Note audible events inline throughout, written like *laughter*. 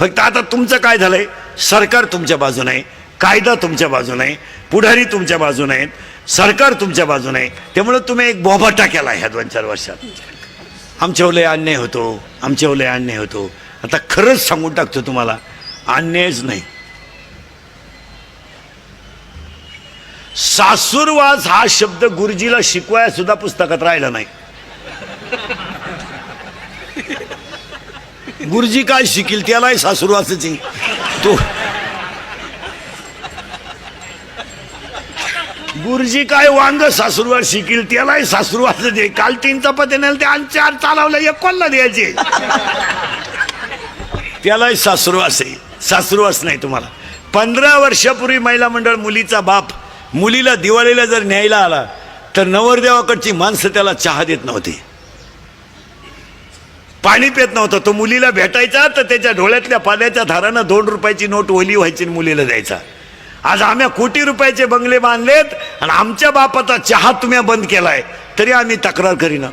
फक्त आता तुमचं काय झालंय? सरकार तुमच्या बाजूने आहे. कायदा तुमच्या बाजूनं आहे. पुढारी तुमच्या बाजूनं आहेत. सरकार तुमच्या बाजूनं आहे. त्यामुळं तुम्ही एक बोभाटा केला ह्या दोन चार वर्षात. आमच्यावले अन्याय होतो. आमच्यावले अन्याय होतो. आता खरंच सांगून टाकतो तुम्हाला अन्यायच नाही. सासुरवास हा शब्द गुरुजीला शिकवाया सुद्धा पुस्तकात राहिला नाही. गुरुजी काय शिकील त्यालाही सासूरवासाची तो गुरुजी काय वांग सासूरवर शिकील त्यालाही सासूरवास दे काल तीन चपाती नेल ते आणि चार चालवलं एक कोणला द्यायचे? त्यालाही सासूरवास आहे सासूरवास नाही तुम्हाला. पंधरा वर्षापूर्वी महिला मंडळ मुलीचा बाप मुलीला दिवाळीला जर न्यायला आला तर नवरदेवाकडची माणसं त्याला चहा देत नव्हती. पाणी पेत नव्हतं. तो मुलीला भेटायचा तर त्याच्या डोळ्यातल्या पाण्याच्या धारानं दोन रुपयाची नोट ओली व्हायची आणि मुलीला द्यायचा. आज आम्ही कोटी रुपयाचे बंगले बांधलेत आणि आमच्या बापाचा चहा तुम्ही बंद केलाय तरी आम्ही तक्रार करीना.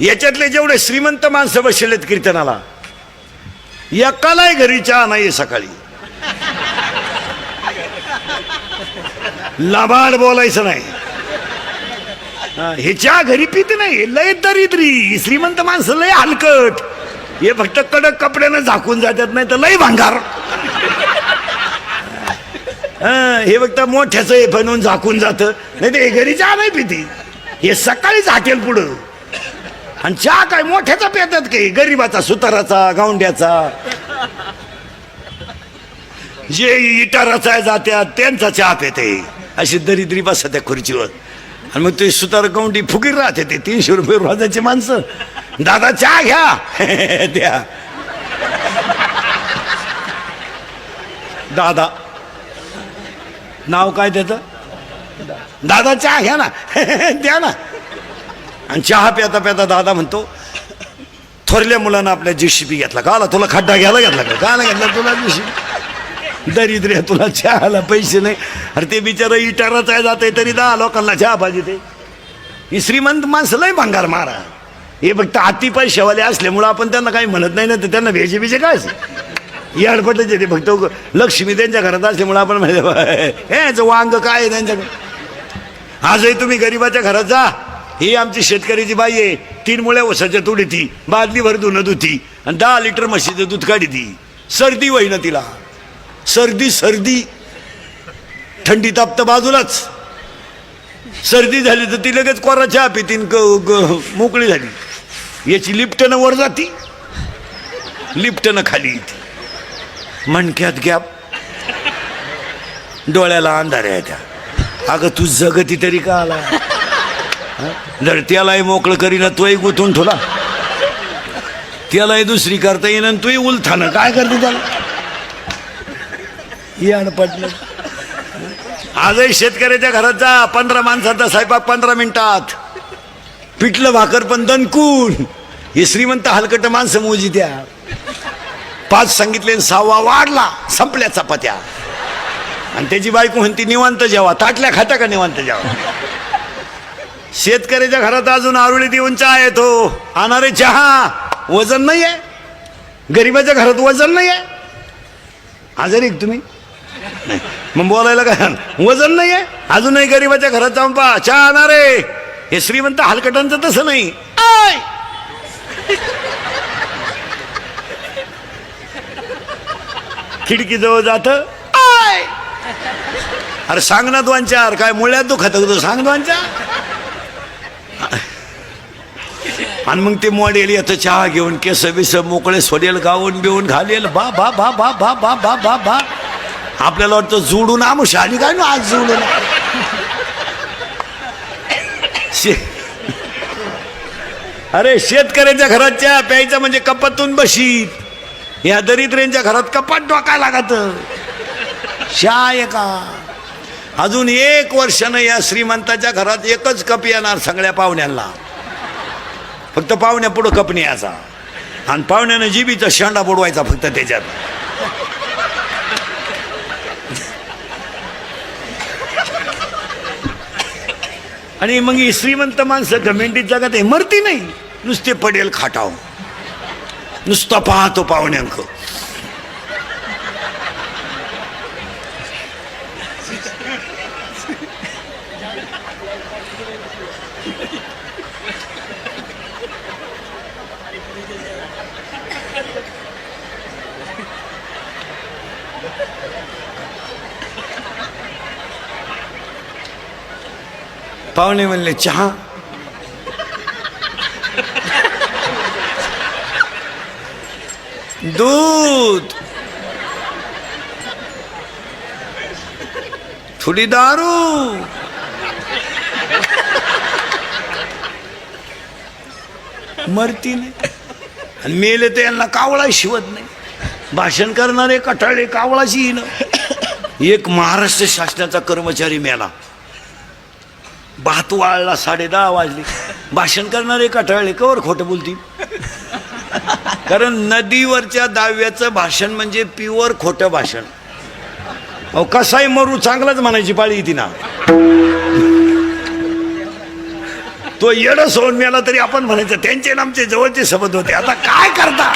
याच्यातले जेवढे श्रीमंत माणसं बसलेत कीर्तनाला एकालाही घरी चहा नाही सकाळी. लबाड बोलायचं नाही. ह्याच्या हे चहा घरी पिते नाही लय दरिद्री श्रीमंत माणसं लय हलकट. हे फक्त कडक कपड्यानं झाकून जातात नाही तर लय भांगार. हे फक्त मोठ्याच हे बनवून झाकून जातं नाही ते हे घरी चहा नाही पिती हे सकाळीच हाटेल पुढं. आणि चहा काय मोठ्याचा पितात काही गरीबाचा सुताराचा गावंड्याचा. जे इटाराचा जात्यात त्यांचा चहा पिते. अशी दरिद्री बसत्या खुर्चीवर. आणि मग ते सुतार गावंडी फुकीर राहते ते तीनशे रुपये रोजाची माणसं. दादा चहा घ्या. *laughs* द्या. दादा. नाव काय त्याचं? दादा चहा घ्या ना. *laughs* द्या ना. आणि चहा प्याता प्याता दादा म्हणतो थोरल्या मुलांना आपल्या जीसीपी घेतला का? आला तुला खड्डा घ्यायला घेतला का? ना घेतला? तुला जीसीपी दरिद्र्या तुला चहाला पैसे नाही. अरे ते बिचारं इटारच आहे जाते तरी दहा लोकांना चहा पाहिजे ते. ही श्रीमंत माणसं लय भंगार मारा. हे फक्त अतिपाय शेवाले असल्यामुळं आपण त्यांना काही म्हणत नाही ना तर त्यांना भेजे बिजे काय याडपटच ते फक्त. लक्ष्मी त्यांच्या घरात असल्यामुळं आपण म्हणतो हे वांग काय आहे त्यांच्याकडे? आजही तुम्ही गरीबाच्या घरात जा. ही आमची शेतकऱ्याची बाई आहे. तीन मुळे वसाच्या तुडी ती बादलीभर धुणं धुती आणि दहा लिटर म्हशीचं दूध काढी ती सर्दी होईना तिला. सर्दी सर्दी. थंडी तापतं बाजूलाच. सर्दी झाली तर ती लगेच कोरा चहा पितीन ग- मोकळी झाली. याची लिफ्टनं वर जाती लिफ्टनं खाली येते. मणक्यात गॅप डोळ्याला अंधार आहे त्या अगं तू जगती तरी का आला? जर त्यालाही मोकळं करीना तोही गुथून ठेवला. त्यालाही दुसरी करता येईन आणि तूही उलथानं. काय करते त्याला? ये अनपटलं आजही शेतकऱ्याच्या घरात जा पंधरा माणसाचा स्वयंपाक पंधरा मिनिटात. पिठलं भाकर पण दणकून. हे श्रीमंत हलकट माणसं मोजी त्या पाच सांगितले सहावा वाढला संपल्या चपात्या. आणि त्याची बायको म्हणती निवांत जेवा ताटल्या खाता का निवांत जेवा? शेतकऱ्याच्या घरात अजून आरुळी देऊन चहा येतो. आणणारे चहा वजन नाही आहे गरिबाच्या घरात वजन नाही आहे आजारी तुम्ही? मग बोलायला काय? वजन नाही आहे अजूनही गरीबाच्या घरात जाऊन पहा. चहा आणणारे हे श्रीमंत हलकटांचं तसं नाही. आय! खिडकीजवळ जात. आय! अरे सांग ना दोन चार काय मुळ्यात दुखत होतं सांग दोन चार आणि मग ते मॉडेल येतं चहा घेऊन केस बिस मोकळे सोडेल गाऊन बिवून घालेल. बा बा बा बा बा बा बा बा बा. आपल्याला वाटतं जुडून आमुष आणि काय ना आज जुडून शे- अरे शेतकऱ्यांच्या घरात चहा प्यायचं म्हणजे कपातून बशीत. या दरिद्रेंच्या घरात कपाट डोकाय लागत. शाय का? अजून एक वर्षानं या श्रीमंताच्या घरात एकच कप येणार सगळ्या पाहुण्यांना. फक्त पाहुण्या पुढं कप याचा आणि पाहुण्यानं जीबीचा शेंडा बुडवायचा फक्त त्याच्यात. आणि मग ही श्रीमंत माणसं घमेंडीत जगात हे मरती नाही. नुसते पडेल खाटाव नुसता पाहतो पाहुण्यांक. पाहुणे म्हणले चहा? दूध. थोडी दारू. मरती नाही. आणि मेले तर यांना कावळा शिवत नाही. भाषण करणारे कटाळे कावळाची येईन एक महाराष्ट्र शासनाचा कर्मचारी मेला. भात वाळला साडे दहा वाजले. भाषण करणारे कटाळले कवर खोटं बोलतील. कारण नदीवरच्या दाव्याचं भाषण म्हणजे प्युअर खोटं भाषण. अहो कसाही मरू चांगलाच म्हणायची पाळी ती ना तो येड सोडून मिळाला तरी आपण म्हणायचं त्यांचे नामचे आमचे जवळचे संबंध होते. आता काय करता?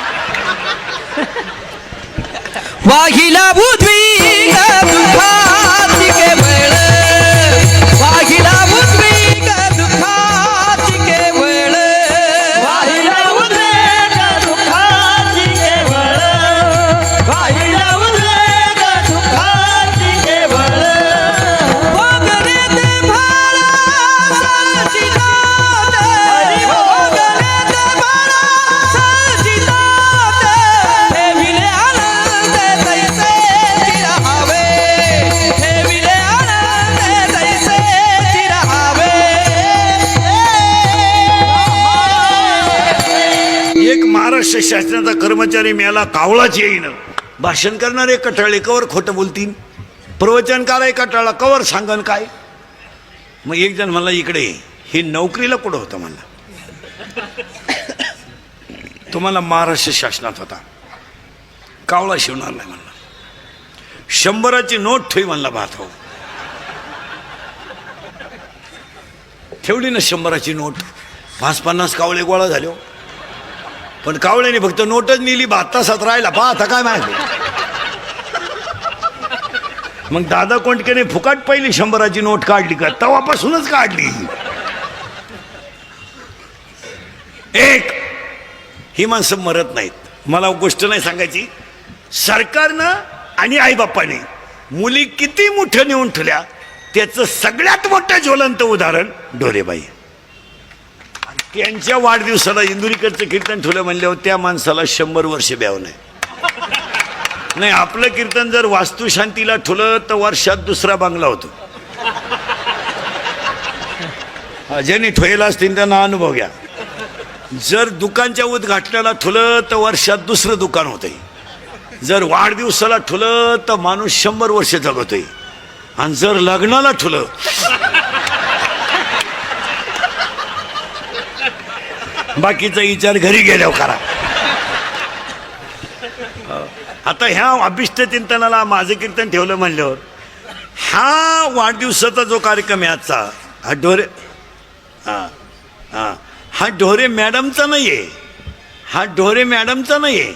महाराष्ट्र कर्मचारी मिळाला कावळाच येईन. भाषण करणारे कटाळे कवर खोटं बोलतील प्रवचनकार आहे कटाळा कवर सांगन काय? मग एक जण म्हणला इकडे हे नोकरीला कुठं होतं म्हणला. तुम्हाला महाराष्ट्र शासनात होता. कावळा शिवणार नाही म्हणला. शंभराची नोट ठेवी म्हणला भात हो. ठेवली ना शंभराची नोट. पाच पन्नास कावळे गोळा झाले हो. पण कावळ्याने फक्त नोटच नेली बा तासात राहिला पहा आता काय माहिती. मग दादा कोंडकेने फुकाट पहिली शंभराची नोट काढली का? तवापासूनच काढली. एक ही माणसं मरत नाहीत. मला गोष्ट नाही सांगायची. सरकारनं आणि आईबापाने मुली किती मोठ्या नेऊन ठेवल्या त्याचं सगळ्यात मोठं ज्वलंत उदाहरण डोरेबाई. त्यांच्या वाढदिवसाला इंदुरीकडचं कीर्तन ठेवलं म्हणल्यावर त्या माणसाला शंभर वर्ष ब्याव नाही नाही आपलं कीर्तन जर वास्तुशांतीला ठुलं तर वर्षात दुसरा बांगला होतो. हा, ज्यांनी असतील त्यांना अनुभव घ्या. जर दुकानच्या उद्घाटनाला ठुलं तर वर्षात दुसरं दुकान होतंय. जर वाढदिवसाला ठुलं तर माणूस शंभर वर्ष जगतोय. आणि जर लग्नाला ठुलं बाकीचा विचार घरी गेल्यावर करा. आता ह्या अभिष्ट चिंतनाला माझं कीर्तन ठेवलं म्हणल्यावर हा वाढदिवसाचा जो कार्यक्रम आहे आजचा हा ढोरे हा हा हा ढोरे मॅडमचा नाही आहे हा ढोरे मॅडमचा नाही आहे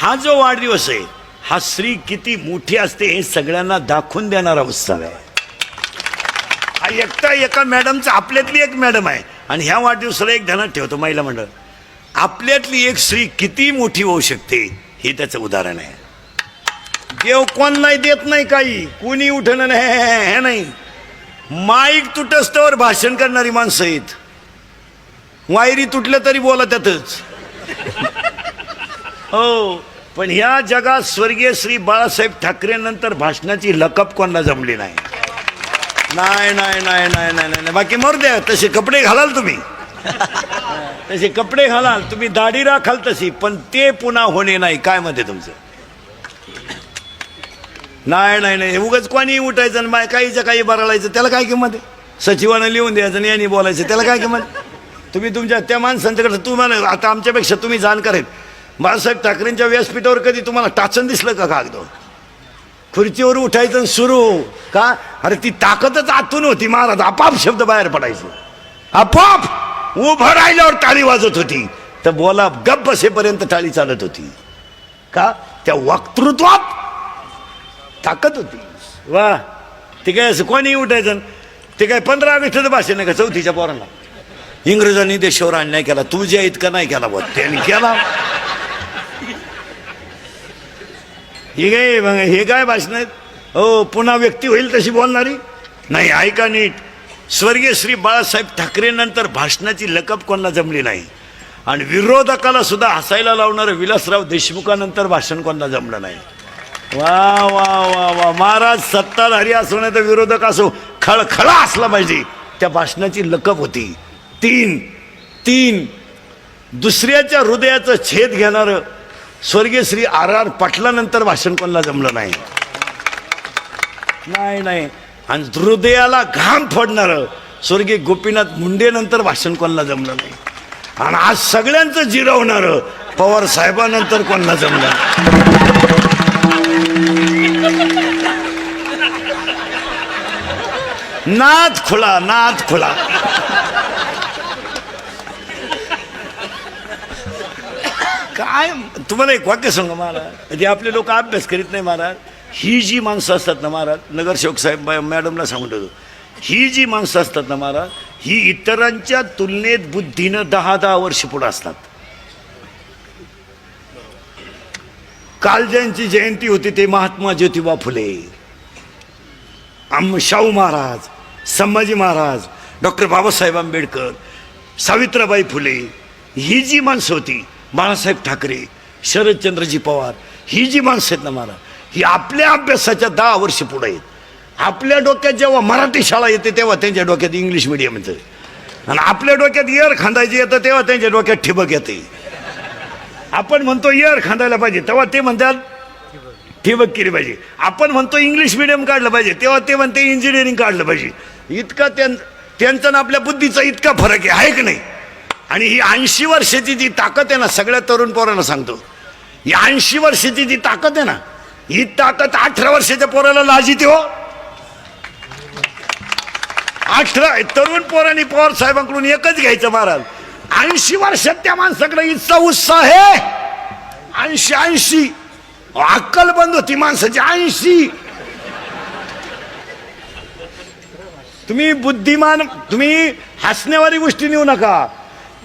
हा जो वाढदिवस आहे हा स्त्री किती मोठी असते हे सगळ्यांना दाखवून देणारा उत्सव आहे. हा एकटा एका मॅडमचा आपल्यातली एक मॅडम आहे. आणि ह्या वाढदिवसाला एक ध्यानात ठेवतो महिला मंडळ. आपल्यातली एक स्त्री किती मोठी होऊ शकते हे त्याचं उदाहरण आहे. देव कोण नाही देत नाही काही कोणी उठणं नाही हे- हे नाही. माईक तुटस्तवर भाषण करणारी माणसं आहेत. वायरी तुटल्या तरी बोला त्यातच. हो पण ह्या जगात स्वर्गीय श्री बाळासाहेब ठाकरे नंतर भाषणाची लकप कोणाला जमली नाही? नाही नाही नाही नाही नाही नाही. बाकी मरू द्या. तसे कपडे घालाल तुम्ही. तसे कपडे घालाल. तुम्ही दाढी राखाल तशी पण ते पुन्हा होणे नाही. काय मध्ये तुमचं? नाही नाही नाही. उगाच कोणी उठायचं आणि बाय काहीचं काही बरळायचं त्याला काय किंमत आहे? सचिवानं लिहून द्यायचं आणि यांनी बोलायचं त्याला काय किंमत तुम्ही तुमच्या त्या माणसांच्याकडे तुम्हाला आता आमच्यापेक्षा तुम्ही जाणकार आहेत. बाळासाहेब ठाकरेंच्या व्यासपीठावर कधी तुम्हाला टाचन दिसलं का कागद खुर्चीवर उठायचं आणि सुरू. का? अरे ती ताकदच आतून होती महाराज. आपाप शब्द बाहेर पडायचे. आपोआप उभं राहिल्यावर टाळी वाजत होती. तर बोला गप बसेपर्यंत टाळी चालत होती. का? त्या वक्तृत्वात ताकद होती. वा! ते काय असं कोणी उठायचं ते काय पंधरा ऑगस्टचं भाषण नाही का चौथीच्या पोरांना? इंग्रजांनी देशावर अन्याय केला. तू जे इतका नाही केला बघ त्यांनी केला. हे काय मग हे काय भाषण आहेत? हो पुन्हा व्यक्ती होईल तशी बोलणारी? नाही ऐका नीट. स्वर्गीय श्री बाळासाहेब ठाकरेंनंतर भाषणाची लकब कोणाला जमली नाही. आणि विरोधकाला सुद्धा हसायला लावणारं विलासराव देशमुखानंतर भाषण कोणाला जमलं नाही. वा वा वा वा. महाराज सत्ताधारी असो नाही तर विरोधक असो खळखळा असला पाहिजे. त्या भाषणाची लकब होती. तीन तीन. दुसऱ्याच्या हृदयाचं छेद घेणारं स्वर्गीय श्री आर आर पाटलानंतर भाषण कोणाला जमलं नाही? नाही नाही. आणि हृदयाला घाम फोडणारं स्वर्गीय गोपीनाथ मुंडेनंतर भाषण कोणाला जमलं नाही? आणि आज सगळ्यांचं जिरवणारं पवार साहेबानंतर कोणाला जमलं नाही. नाद खुला नाद खुला. काय तुम्हाला एक वाक्य सांगा महाराज? ते आपले लोक अभ्यास करीत नाही महाराज ही जी माणसं असतात ना महाराज नगरसेवक साहेब मॅडमला सांगून ठेवतो ही जी माणसं असतात ना महाराज ही इतरांच्या तुलनेत बुद्धीनं दहा दहा वर्ष पुढे असतात. काल ज्यांची जयंती होती ते महात्मा ज्योतिबा फुले. आम शाहू महाराज संभाजी महाराज डॉक्टर बाबासाहेब आंबेडकर सावित्राबाई फुले ही जी माणसं होती बाळासाहेब ठाकरे शरदचंद्रजी पवार ही जी माणसं आहेत ना मला ही आपल्या अभ्यासाच्या दहा वर्ष पुढे आहेत. आपल्या डोक्यात जेव्हा मराठी शाळा येते तेव्हा त्यांच्या डोक्यात इंग्लिश मिडियम येतं. आणि आपल्या डोक्यात इयर खांदायची येतं तेव्हा त्यांच्या डोक्यात ठिबक येते. आपण म्हणतो इयर खांदायला पाहिजे तेव्हा ते म्हणतात ठिबक केली पाहिजे. आपण म्हणतो इंग्लिश मिडियम काढलं पाहिजे तेव्हा ते म्हणते इंजिनिअरिंग काढलं पाहिजे. इतका त्यां त्यांचा ना आपल्या बुद्धीचा इतका फरक आहे आहे की नाही? आणि ही ऐंशी वर्षाची जी ताकद आहे ना सगळ्या तरुण पोरांना सांगतो. ही ऐंशी वर्षाची ती ताकद आहे ना. ही ताकद अठरा वर्षाच्या पोराला लाजिते हो. अठरा तरुण पोरांनी पवार साहेबांकडून एकच घ्यायचं महाराज ऐंशी वर्षात त्या माणसाकडे इतका उत्साह आहे. ऐंशी ऐंशी. अक्कल बंद होती माणसाची ऐंशी. तुम्ही बुद्धिमान तुम्ही हसण्यावारी गोष्टी नेऊ नका.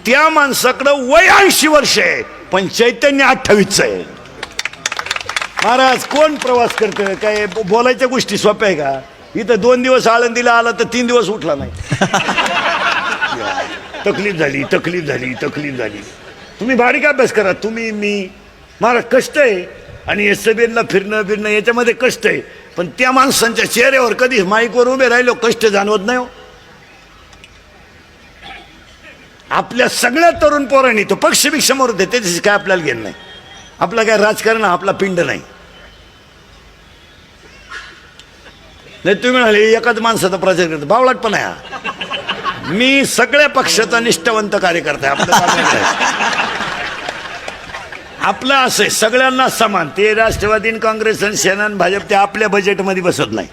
त्या माणसाकडं वय ऐंशी वर्ष आहे. पण चैतन्य अठ्ठावीसचं आहे. महाराज कोण प्रवास करतं काय बोलायच्या गोष्टी सोप्या आहे का? इथं दोन दिवस आळंदीला आला तर तीन दिवस उठला नाही. *laughs* तकलीफ झाली तकलीफ झाली तकलीफ झाली. तुम्ही बारीक अभ्यास करा तुम्ही मी. महाराज कष्ट आहे. आणि एस ला फिरणं फिरणं याच्यामध्ये कष्ट आहे. पण त्या माणसांच्या चेहऱ्यावर कधी माईकवर उभे राहिलो कष्ट जाणवत नाही हो. आपल्या सगळ्या तरुण पोरांनी तो पक्षभिक होते त्याच्याशी काय आपल्याला घेणं नाही. आपलं काय राजकारण आपला पिंड नाही. नाही तुम्ही म्हणाले एकाच माणसाचा प्रचार करतो. बावळाट पण आहे हा. मी सगळ्या पक्षाचा निष्ठावंत कार्यकर्ता आहे. आपलं आपलं असं आहे सगळ्यांना समान. ते राष्ट्रवादी काँग्रेस आणि सेना भाजप ते आपल्या बजेटमध्ये बसत नाही.